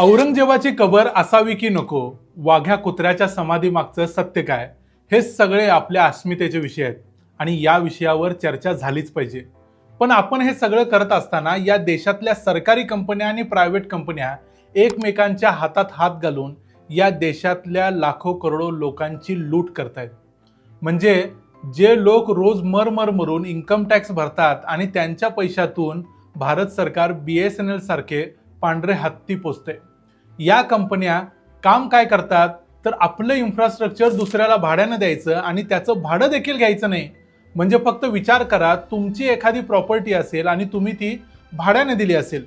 औरंगजेबाची कबर असावी की नको? वाघ्या कुत्र्याच्या समाधी मागचं सत्य काय? हे सगळे आपल्या अस्मितेचे विषय आहेत आणि या विषयावर चर्चा झालीच पाहिजे. पण आपण हे सगळं करत असताना या देशातल्या सरकारी कंपन्या आणि प्रायव्हेट कंपन्या एकमेकांच्या हातात हात घालून या देशातल्या लाखो करोडो लोकांची लूट करतायत. म्हणजे जे लोक रोज मरमर मरून इन्कम टॅक्स भरतात आणि त्यांच्या पैशातून भारत सरकार बी एस एन एल सारखे पांढरे हत्ती पोचते या कंपन्या काम काय करतात? तर आपलं इन्फ्रास्ट्रक्चर दुसऱ्याला भाड्यानं द्यायचं आणि त्याचं भाडं देखील घ्यायचं नाही. म्हणजे फक्त विचार करा तुमची एखादी प्रॉपर्टी असेल आणि तुम्ही ती भाड्याने दिली असेल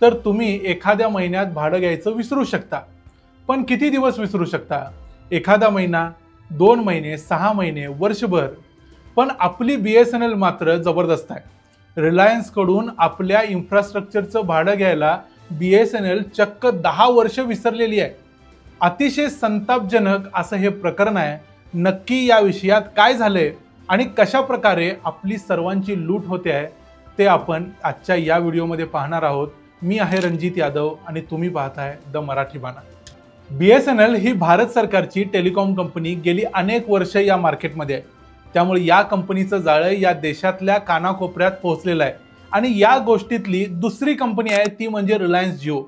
तर तुम्ही एखाद्या महिन्यात भाडं घ्यायचं विसरू शकता. पण किती दिवस विसरू शकता? एखादा महिना दोन महिने सहा महिने वर्षभर. पण आपली बी एस एन एल मात्र जबरदस्त आहे. रिलायन्सकडून आपल्या इन्फ्रास्ट्रक्चरचं भाडं घ्यायला बी एस एन एल चक्क दहा वर्ष विसरलेली आहे. अतिशय संतापजनक असं हे प्रकरण आहे. नक्की या विषयात काय झालंय आणि कशा प्रकारे आपली सर्वांची लूट होते आहे ते आपण आजच्या या व्हिडिओमध्ये पाहणार आहोत. मी आहे रणजित यादव आणि तुम्ही पाहताय द मराठी बाणा. बी एस एन एल ही भारत सरकारची टेलिकॉम कंपनी गेली अनेक वर्ष या मार्केटमध्ये आहे. त्यामुळे या कंपनीचं जाळं या देशातल्या कानाकोपऱ्यात पोहोचलेलं आहे. आणि या गोष्टीतली दुसरी कंपनी आहे ती म्हणजे रिलायन्स जिओ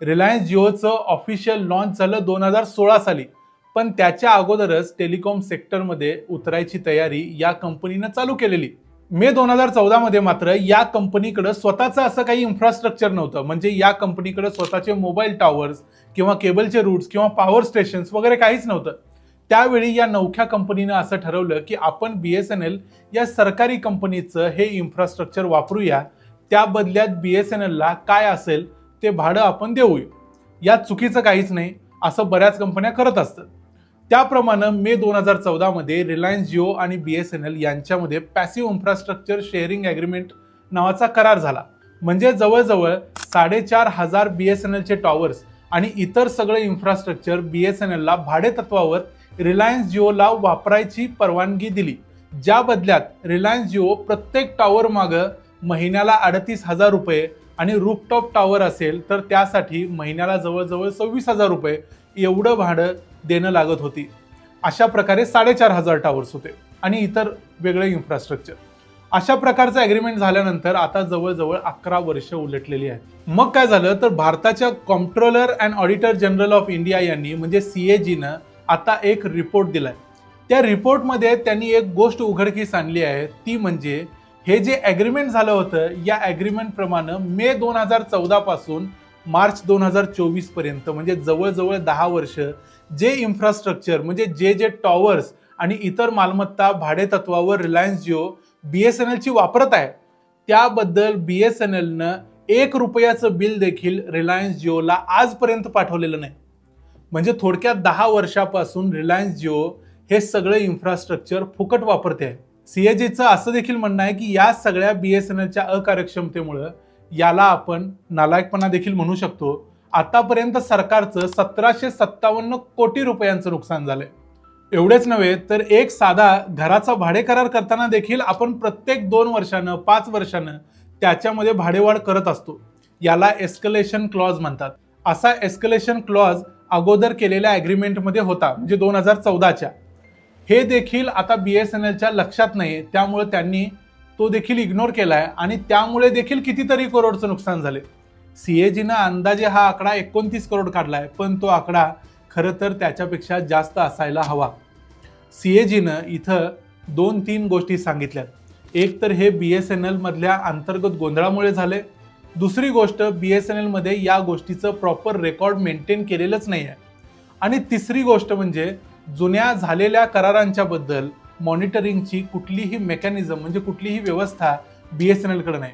रिलायन्स जिओचं ऑफिशियल लॉन्च झालं दोन हजार सोळा साली. पण त्याच्या अगोदरच टेलिकॉम सेक्टरमध्ये उतरायची तयारी या कंपनीनं चालू केलेली. मे दोन हजार चौदामध्ये मात्र या कंपनीकडं स्वतःचं असं काही इन्फ्रास्ट्रक्चर नव्हतं. म्हणजे या कंपनीकडे स्वतःचे मोबाईल टॉवर्स किंवा केबलचे रूट्स किंवा पॉवर स्टेशन्स वगैरे काहीच नव्हतं. त्यावेळी या नवख्या कंपनीनं असं ठरवलं की आपण बी एस एन एल या सरकारी कंपनीचं हे इन्फ्रास्ट्रक्चर वापरूया. त्या बदल्यात बी एस एन एलला काय असेल ते भाडं आपण देऊया. यात चुकीचं काहीच नाही असं बऱ्याच कंपन्या करत असतात. त्याप्रमाणे मे दोन हजार चौदामध्ये रिलायन्स जिओ आणि बी एस एन एल यांच्यामध्ये पॅसिव्ह इन्फ्रास्ट्रक्चर शेअरिंग ॲग्रीमेंट नावाचा करार झाला. म्हणजे जवळजवळ साडेचार हजार बी एस एन एलचे टॉवर्स आणि इतर सगळं इन्फ्रास्ट्रक्चर बी एस एन एलला भाडे तत्वावर रिलायन्स जिओला वापरायची परवानगी दिली. ज्या बदल्यात रिलायन्स जिओ प्रत्येक टॉवर मागं महिन्याला अडतीस हजार रुपये आणि रूफटॉप टॉवर असेल तर त्यासाठी महिन्याला जवळजवळ सव्वीस हजार रुपये एवढं भाडं देणं लागत होती. अशा प्रकारे साडेचार हजार टॉवर्स होते आणि इतर वेगळे इन्फ्रास्ट्रक्चर अशा प्रकारचं ॲग्रीमेंट झाल्यानंतर आता जवळजवळ अकरा वर्ष उलटलेली आहेत. मग काय झालं? तर भारताच्या comptroller and auditor general of India यांनी म्हणजे सी ए जीनं आता एक रिपोर्ट दिलाय. त्या रिपोर्टमध्ये त्यांनी एक गोष्ट उघडकीस आणली आहे. ती म्हणजे हे जे ॲग्रीमेंट झालं होतं या ॲग्रीमेंटप्रमाणे मे दोन हजार चौदापासून मार्च दोन हजार चोवीसपर्यंत म्हणजे जवळजवळ दहा वर्ष जे इन्फ्रास्ट्रक्चर म्हणजे जे जे टॉवर्स आणि इतर मालमत्ता भाडेतत्वावर Reliance Jio B S N एलची वापरत आहे त्याबद्दल बी एस एन एलनं एक रुपयाचं बिल देखील रिलायन्स जिओला आजपर्यंत पाठवलेलं नाही. म्हणजे थोडक्यात दहा वर्षापासून रिलायन्स जिओ हे सगळं इन्फ्रास्ट्रक्चर फुकट वापरते आहे. सीएजीचं असं देखील म्हणणं आहे की या सगळ्या बी एस एन एलच्या अकार्यक्षमतेमुळं याला आपण नालायकपणा देखील म्हणू शकतो. आतापर्यंत सरकारचं सतराशे सत्तावन्न कोटी रुपयांचं नुकसान झालंय. एवढेच नव्हे तर एक साधा घराचा भाडे करार करताना देखील आपण प्रत्येक दोन वर्षानं पाच वर्षानं त्याच्यामध्ये भाडेवाढ करत असतो. याला एस्कलेशन क्लॉज म्हणतात. असा एस्कलेशन क्लॉज अगोदर केलेल्या ॲग्रीमेंटमध्ये होता म्हणजे दोन हजार चौदाच्या. हे देखील आता बी एस एन एलच्या लक्षात नाही त्यामुळे त्यांनी तो देखील इग्नोर केला आहे आणि त्यामुळे देखील कितीतरी करोडचं नुकसान झाले सी ए जीनं अंदाजे हा आकडा एकोणतीस करोड काढला आहे पण तो आकडा खरं तर त्याच्यापेक्षा जास्त असायला हवा. सी ए जीनं इथं दोन तीन गोष्टी सांगितल्यात. एक तर हे बी एस एन एलमधल्या अंतर्गत गोंधळामुळे झाले दुसरी गोष्ट बी एस एन एलमध्ये या गोष्टीचं प्रॉपर रेकॉर्ड मेंटेन केलेलंच नाही आहे आणि तिसरी गोष्ट म्हणजे जुन्या झालेल्या करारांच्याबद्दल मॉनिटरिंगची कुठलीही मेकॅनिझम म्हणजे कुठलीही व्यवस्था बी एस एन एलकडे नाही.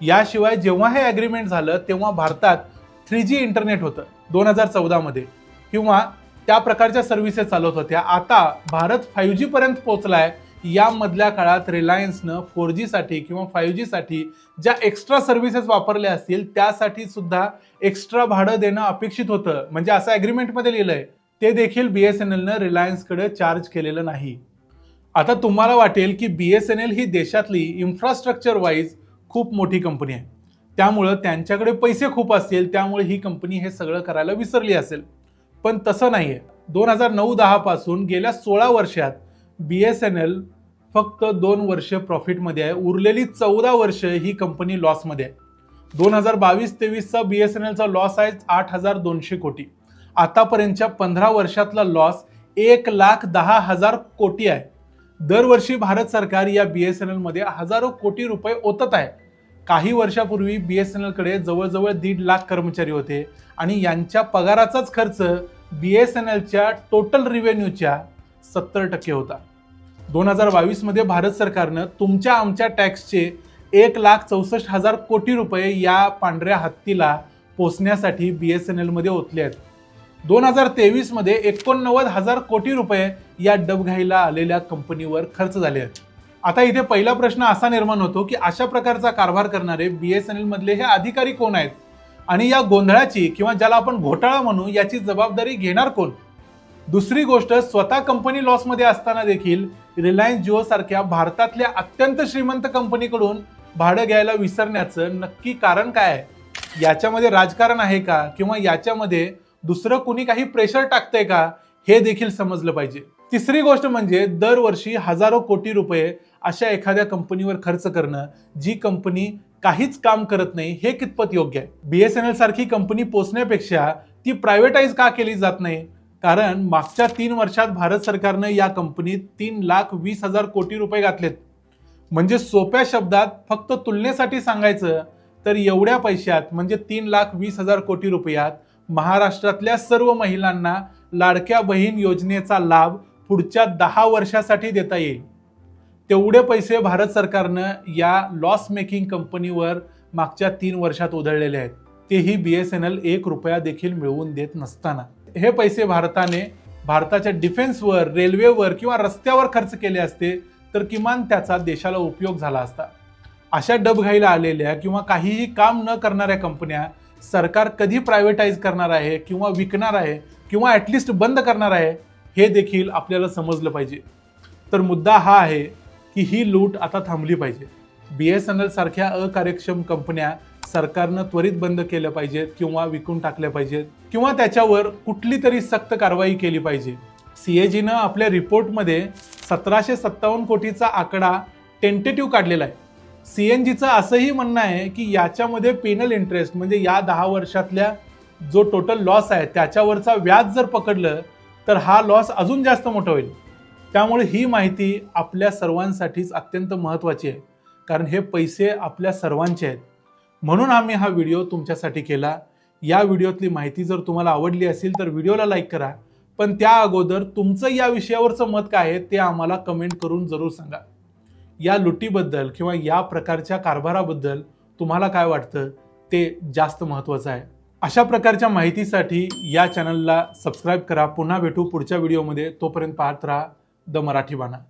याशिवाय जेव्हा हे ॲग्रीमेंट झालं तेव्हा भारतात थ्री जी इंटरनेट होतं दोन हजार चौदामध्ये किंवा त्या प्रकारच्या सर्व्हिसेस चालवत होत्या. आता भारत फाईव्ह जीपर्यंत पोचला आहे यामधल्या काळात रिलायन्सनं फोर जीसाठी किंवा फाईव्ह जीसाठी ज्या एक्स्ट्रा सर्व्हिसेस वापरल्या असतील त्यासाठी सुद्धा एक्स्ट्रा भाडं देणं अपेक्षित होतं. म्हणजे असं ॲग्रीमेंटमध्ये लिहिलंय. ते देखील बी एस एन एलनं रिलायन्सकडे चार्ज केलेलं नाही. आता तुम्हाला वाटेल की बी एस एन एल ही देशातली इन्फ्रास्ट्रक्चर वाईज खूप मोठी कंपनी आहे. त्यामुळं त्यांच्याकडे पैसे खूप असतील त्यामुळे ही कंपनी हे सगळं करायला विसरली असेल. पण तसं नाही आहे दोन हजार नऊ दहापासून गेल्या सोळा वर्षात बी एस एन एल फक्त दोन वर्ष प्रॉफिटमध्ये आहे. उरलेली चौदा वर्ष ही कंपनी लॉसमध्ये आहे. दोन हजार बावीस तेवीसचा बी एस एन एलचा लॉस आहे आठ हजार दोनशे कोटी. आतापर्यंतच्या पंधरा वर्षातला लॉस एक लाख दहा हजार कोटी आहे. दरवर्षी भारत सरकार या बी एस एन एलमध्ये हजारो कोटी रुपये ओतत आहे. काही वर्षापूर्वी बी एस एन एलकडे जवळजवळ दीड लाख कर्मचारी होते आणि यांच्या पगाराचाच खर्च बी एस एन एलच्या टोटल रिव्हेन्यूच्या सत्तर टक्के होता. दोन हजार बावीसमध्ये भारत सरकारनं तुमच्या आमच्या टॅक्सचे एक लाख चौसष्ट हजार कोटी रुपये या पांढऱ्या हत्तीला पोचण्यासाठी बी एस एन एलमध्ये ओतले आहेत. दोन हजार तेवीसमध्ये एकोणनव्वद हजार कोटी रुपये या डबघाईला आलेल्या कंपनीवर खर्च झाले आहेत. आता इथे पहिला प्रश्न असा निर्माण होतो की अशा प्रकारचा कारभार करणारे बी एस एन एलमधले हे अधिकारी कोण आहेत? आणि या गोंधळाची किंवा ज्याला आपण घोटाळा म्हणू याची जबाबदारी घेणार कोण? दुसरी गोष्ट स्वतः कंपनी लॉसमध्ये असताना देखील रिलायन्स जिओ सारख्या भारतातल्या अत्यंत श्रीमंत कंपनीकडून भाडं घ्यायला विसरण्याचं नक्की कारण काय आहे? याच्यामध्ये राजकारण आहे का? किंवा याच्यामध्ये दुसरं कुणी काही प्रेशर टाकतंय का? हे देखील समजलं पाहिजे. तिसरी गोष्ट म्हणजे दरवर्षी हजारो कोटी रुपये अशा एखाद्या कंपनीवर खर्च करणं जी कंपनी काहीच काम करत नाही हे कितपत योग्य आहे? बीएसएनएल सारखी कंपनी पोचण्यापेक्षा ती प्रायव्हेटाईज का केली जात नाही? कारण मागच्या तीन वर्षात भारत सरकारनं या कंपनीत तीन लाख वीस हजार कोटी रुपये घातलेत. म्हणजे सोप्या शब्दात फक्त तुलनेसाठी सांगायचं तर एवढ्या पैशात म्हणजे तीन लाख वीस हजार कोटी रुपयात महाराष्ट्रातल्या सर्व महिलांना लाडक्या बहीण योजनेचा लाभ पुढच्या दहा वर्षासाठी देता येईल. तेवढे पैसे भारत सरकारनं या लॉस मेकिंग कंपनीवर मागच्या तीन वर्षात उधळलेले आहेत. तेही बी एस एन एल एक रुपया देखील मिळवून देत नसताना. हे पैसे भारताने भारताच्या डिफेन्सवर रेल्वेवर किंवा रस्त्यावर खर्च केले असते तर किमान त्याचा देशाला उपयोग झाला असता. अशा डबघाईला आलेल्या किंवा काहीही काम न करणाऱ्या कंपन्या सरकार कधी प्रायव्हेटाईज करणार आहे किंवा विकणार आहे किंवा ॲटलिस्ट बंद करणार आहे हे देखील आपल्याला समजलं पाहिजे. तर मुद्दा हा आहे की ही लूट आता थांबली पाहिजे. बी एस एन एलसारख्या अकार्यक्षम कंपन्या सरकारनं त्वरित बंद केलं पाहिजेत किंवा विकून टाकल्या पाहिजेत किंवा त्याच्यावर कुठली तरी सक्त कारवाई केली पाहिजे. सीएजीनं आपल्या रिपोर्टमध्ये सतराशे सत्तावन्न कोटीचा आकडा टेंटेटिव्ह काढलेला आहे. सी एन जीचं असंही म्हणणं आहे की याच्यामध्ये पेनल इंटरेस्ट म्हणजे या दहा वर्षातल्या जो टोटल लॉस आहे त्याच्यावरचा व्याज जर पकडलं तर हा लॉस अजून जास्त मोठा होईल. त्यामुळे ही माहिती आपल्या सर्वांसाठीच अत्यंत महत्त्वाची आहे. कारण हे पैसे आपल्या सर्वांचे आहेत. म्हणून आम्ही हा व्हिडिओ तुमच्यासाठी केला. या व्हिडिओतली माहिती जर तुम्हाला आवडली असेल तर व्हिडिओला लाईक करा. पण त्या अगोदर तुमचं या विषयावरचं मत काय आहे ते आम्हाला कमेंट करून जरूर सांगा. या लुटीबद्दल किंवा या प्रकारच्या कारभाराबद्दल तुम्हाला काय वाटतं ते जास्त महत्त्वाचं आहे. अशा प्रकारच्या माहितीसाठी या चॅनलला सबस्क्राईब करा. पुन्हा भेटू पुढच्या व्हिडिओमध्ये. तोपर्यंत पाहत राहा द मराठी बाणा.